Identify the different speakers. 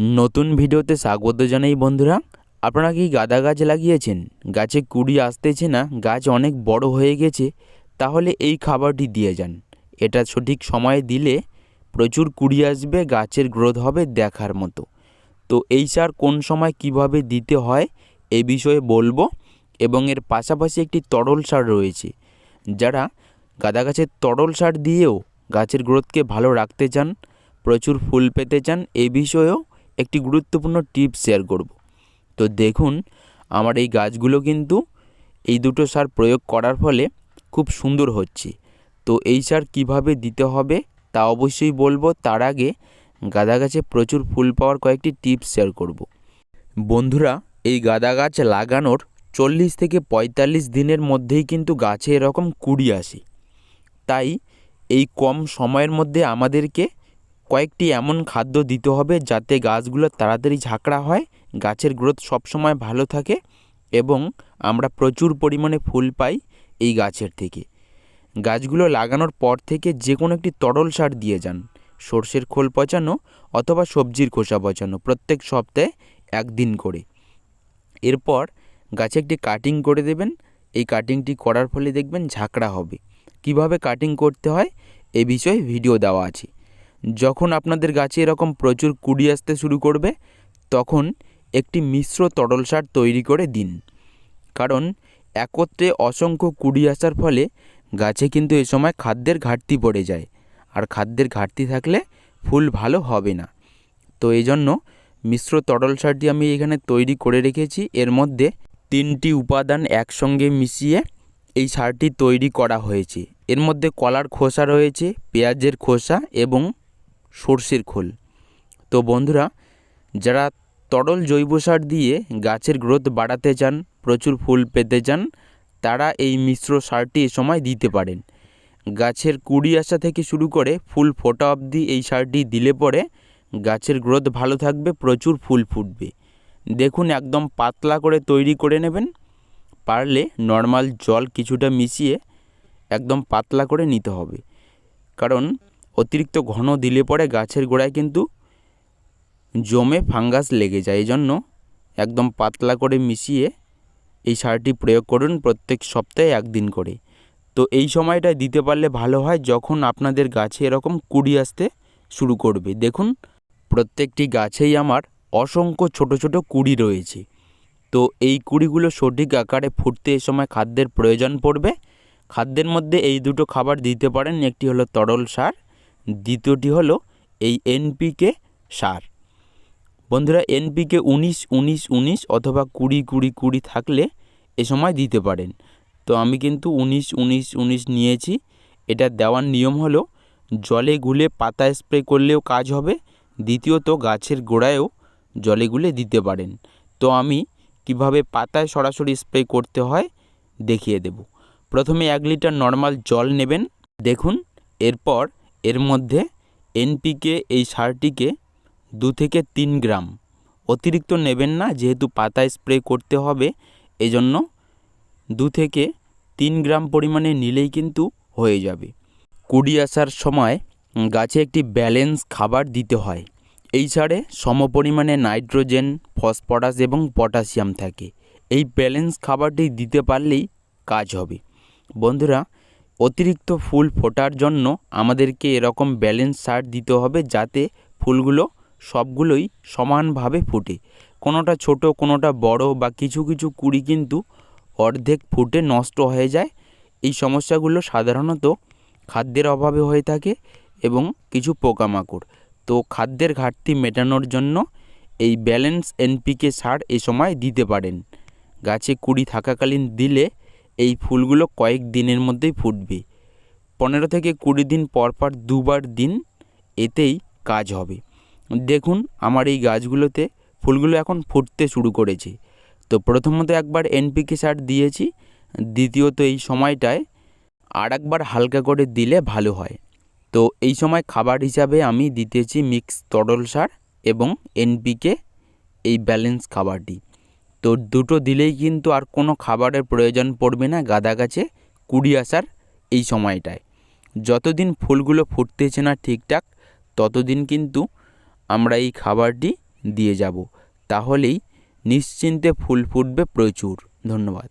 Speaker 1: নতুন ভিডিওতে স্বাগত জানাই বন্ধুরা। আপনারা কি গাঁদা গাছ লাগিয়েছেন? গাছে কুড়ি আসতেছে না? গাছ অনেক বড় হয়ে গেছে। তাহলে এই খাবারটি দিয়ে যান। এটা সঠিক সময়ে দিলে প্রচুর কুড়ি আসবে, গাছের গ্রোথ হবে দেখার মতো। তো এই সার কোন সময় কীভাবে দিতে হয়, এ বিষয়ে বলব। এবং এর পাশাপাশি একটি তরল সার রয়েছে। যারা গাঁদা গাছের তরল সার দিয়েও গাছের গ্রোথকে ভালো রাখতে চান, প্রচুর ফুল পেতে চান, এ বিষয়েও একটি গুরুত্বপূর্ণ টিপস শেয়ার করব। তো দেখুন, আমার এই গাছগুলো কিন্তু এই দুটো সার প্রয়োগ করার ফলে খুব সুন্দর হচ্ছে। তো এই সার কীভাবে দিতে হবে তা অবশ্যই বলব। তার আগে গাঁদা গাছে প্রচুর ফুল পাওয়ার কয়েকটি টিপস শেয়ার করব। বন্ধুরা, এই গাঁদা গাছ লাগানোর চল্লিশ থেকে পঁয়তাল্লিশ দিনের মধ্যেই কিন্তু গাছে এরকম কুড়ি আসে। তাই এই কম সময়ের মধ্যে আমাদেরকে কয়েকটি এমন খাদ্য দিতে হবে যাতে গাছগুলো তাড়াতাড়ি ঝাঁকড়া হয়। গাছের গ্রোথ সবসময় ভালো থাকে এবং আমরা প্রচুর পরিমাণে ফুল পাই এই গাছের থেকে। গাছগুলো লাগানোর পর থেকে যে কোনো একটি তরল সার দিয়ে যান। সর্ষের খোল পচানো অথবা সবজির খোসা পচানো প্রত্যেক সপ্তাহে একদিন করে। এরপর গাছে একটি কাটিং করে দেবেন। এই কাটিংটি করার ফলে দেখবেন ঝাঁকড়া হবে। কীভাবে কাটিং করতে হয়? এ বিষয়ে ভিডিও দেওয়া আছে। যখন আপনাদের গাছে এরকম প্রচুর কুড়ি আসতে শুরু করবে, তখন একটি মিশ্র তরল সার তৈরি করে দিন। কারণ একত্রে অসংখ্য কুড়ি আসার ফলে গাছে কিন্তু এ সময় খাদ্যের ঘাটতি পড়ে যায়, আর খাদ্যের ঘাটতি থাকলে ফুল ভালো হবে না। তো এই জন্য মিশ্র তরল সারটি আমি এখানে তৈরি করে রেখেছি। এর মধ্যে তিনটি উপাদান একসঙ্গে মিশিয়ে এই সারটি তৈরি করা হয়েছে। এর মধ্যে কলার খোসা রয়েছে, পেঁয়াজের খোসা এবং সর্ষের খোল। তো বন্ধুরা, যারা তরল জৈব সার দিয়ে গাছের গ্রোথ বাড়াতে চান, প্রচুর ফুল পেতে চান, তারা এই মিশ্র সারটি এ সময় দিতে পারেন। গাছের কুড়ি আসা থেকে শুরু করে ফুল ফোটা অবধি এই সারটি দিলে পরে গাছের গ্রোথ ভালো থাকবে, প্রচুর ফুল ফুটবে। দেখুন, একদম পাতলা করে তৈরি করে নেবেন। পারলে নর্মাল জল কিছুটা মিশিয়ে একদম পাতলা করে নিতে হবে। কারণ অতিরিক্ত ঘন দিলে পরে গাছের গোড়ায় কিন্তু জমে ফাঙ্গাস লেগে যায়। এই জন্য একদম পাতলা করে মিশিয়ে এই সারটি প্রয়োগ করুন প্রত্যেক সপ্তাহে একদিন করে। তো এই সময়টা দিতে পারলে ভালো হয় যখন আপনাদের গাছে এরকম কুড়ি আসতে শুরু করবে। দেখুন, প্রত্যেকটি গাছেই আমার অসংখ্য ছোট ছোট কুড়ি রয়েছে। তো এই কুড়িগুলো সঠিক আকারে ফুটতে এ সময় খাদ্যের প্রয়োজন পড়বে। খাদ্যের মধ্যে এই দুটো খাবার দিতে পারেন। একটি হলো তরল সার দ্বিতীয়টি হলো এই এনপিকে সার। বন্ধুরা, এনপিকে উনিশ উনিশ উনিশ অথবা কুড়ি কুড়ি কুড়ি থাকলে এ সময় দিতে পারেন। তো আমি কিন্তু উনিশ উনিশ উনিশ নিয়েছি। এটা দেওয়ার নিয়ম হলো জলে গুলে পাতা স্প্রে করলেও কাজ হবে। দ্বিতীয়ত গাছের গোড়ায়ও জলে গুলে দিতে পারেন। তো আমি কীভাবে পাতায় সরাসরি স্প্রে করতে হয় দেখিয়ে দেব। প্রথমে এক লিটার নর্মাল জল নেবেন। দেখুন, এরপর এর মধ্যে এনপিকে এই সারটিকে দু থেকে তিন গ্রাম। অতিরিক্ত নেবেন না, যেহেতু পাতায় স্প্রে করতে হবে, এজন্য দু থেকে তিন গ্রাম পরিমাণে নিলেই কিন্তু হয়ে যাবে। কুড়ি আসার সময় গাছে একটি ব্যালেন্স খাবার দিতে হয়। এই সারে সমপরিমাণে নাইট্রোজেন, ফসফরাস এবং পটাশিয়াম থাকে। এই ব্যালেন্স খাবারটি দিতে পারলেই কাজ হবে। বন্ধুরা অতিরিক্ত ফুল ফোটার জন্য আমাদেরকে এরকম ব্যালেন্স সার দিতে হবে যাতে ফুলগুলো সবগুলোই সমানভাবে ফুটে। কোনোটা ছোট, কোনোটা বড় বা কিছু কিছু কুড়ি কিন্তু অর্ধেক ফুটে নষ্ট হয়ে যায়। এই সমস্যাগুলো সাধারণত খাদ্যের অভাবে হয়ে থাকে এবং কিছু পোকামাকড়। তো খাদ্যের ঘাটতি মেটানোর জন্য এই ব্যালেন্স এনপিকে সার এ সময় দিতে পারেন। গাছে কুড়ি থাকাকালীন দিলে এই ফুলগুলো কয়েক দিনের মধ্যেই ফুটবে। পনেরো থেকে কুড়ি দিন পর পর দুবার দিন এতেই কাজ হবে। দেখুন, আমার এই গাছগুলোতে ফুলগুলো এখন ফুটতে শুরু করেছে। তো প্রথমত একবার এনপিকে সার দিয়েছি, দ্বিতীয়ত এই সময়টায় আর একবার হালকা করে দিলে ভালো হয়। তো এই সময় খাবার হিসাবে আমি দিতেছি মিক্স তরল সার এবং এনপিকে এই ব্যালেন্স খাবারটি। তো দুটো দিলেই কিন্তু আর কোনো খাবারের প্রয়োজন পড়বে না গাঁদা গাছে কুড়ি আসার এই সময়টায়। যতদিন ফুলগুলো ফুটতেছে না ঠিকঠাক, ততদিন কিন্তু আমরা এই খাবারটি দিয়ে যাব। তাহলেই নিশ্চিন্তে ফুল ফুটবে প্রচুর। ধন্যবাদ।